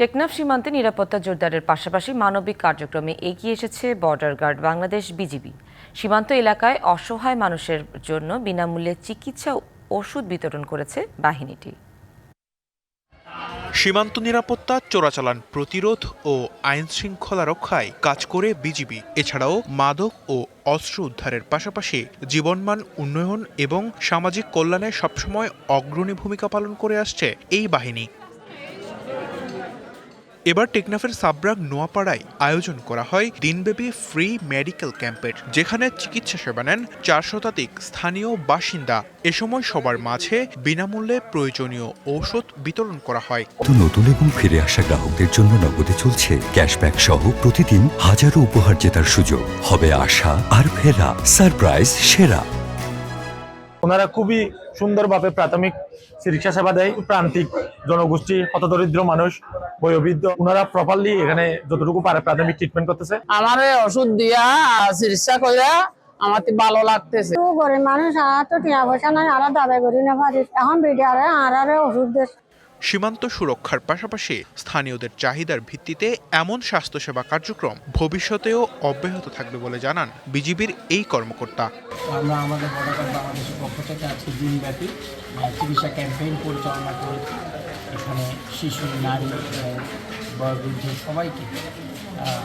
টেকনাফ সীমান্তে নিরাপত্তা জোরদারের পাশাপাশি মানবিক কার্যক্রমে এগিয়ে এসেছে বর্ডার গার্ড বাংলাদেশ বিজিবি সীমান্ত এলাকায় অসহায় মানুষের জন্য বিনামূল্যে চিকিৎসা ওষুধ বিতরণ করেছে বাহিনীটি। সীমান্ত নিরাপত্তা, চোরাচালান প্রতিরোধ ও আইন শৃঙ্খলা রক্ষায় কাজ করে বিজিবি এছাড়াও মাদক ও অস্ত্র উদ্ধারের পাশাপাশি জীবনমান উন্নয়ন এবং সামাজিক কল্যাণে সবসময় অগ্রণী ভূমিকা পালন করে আসছে এই বাহিনী। এবার টেকনাফের সাবরাগ নোয়াপাড়ায় আয়োজন করা হয় দিনব্যাপী ফ্রি মেডিকেল ক্যাম্পের যেখানে চিকিৎসা সেবা নেন চার শতাধিক স্থানীয় বাসিন্দা। এ সময় সবার মাঝে বিনামূল্যে প্রয়োজনীয় ঔষধ বিতরণ করা হয়। নতুন এবং ফিরে আসা গ্রাহকদের জন্য নগদে চলছে ক্যাশব্যাক সহ প্রতিদিন হাজারো উপহার জেতার সুযোগ। হবে আশা আর ফেরা সারপ্রাইজ সেরা। ওনারা খুবই সুন্দরভাবে প্রাথমিক চিকিৎসা সেবা দেয় প্রান্তিক জনগোষ্ঠী হতদরিদ্র মানুষ। বয়োবৃদ্ধ ওনারা প্রপারলি এখানে যতটুকু পারে প্রাথমিক ট্রিটমেন্ট করতেছে। আমার ওষুধ দিয়া চিকিৎসা কইরা আমার তো ভালো লাগতেছে। গরিব মানুষ আর তো টিয়া পয়সা নাই আর দাবি করি না পারি এখন বিডিআরে আর আর ওষুধ দিচ্ছে সীমান্ত সুরক্ষার পাশাপাশি স্থানীয়দের চাহিদার ভিত্তিতে এমন স্বাস্থ্যসেবা কার্যক্রম ভবিষ্যতেও অব্যাহত থাকবে বলে জানান বিজিবির এই কর্মকর্তা। আমরা আমাদের বাংলাদেশের পক্ষ থেকে আজকে দিনব্যাপী চিকিৎসা ক্যাম্পেইন পরিচালনা করেছি এখানে শিশু, নারী বয়োবৃদ্ধ সবাইকে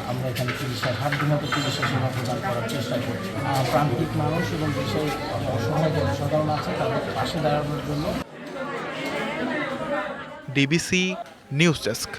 আমরা এখানে চিকিৎসা হাত মতো চিকিৎসা সেবা প্রদান করার চেষ্টা করি প্রান্তিক মানুষ এবং যে অসহায় জনসাধারণ আছে, তাদের পাশে দাঁড়ানোর জন্য। DBC news desk.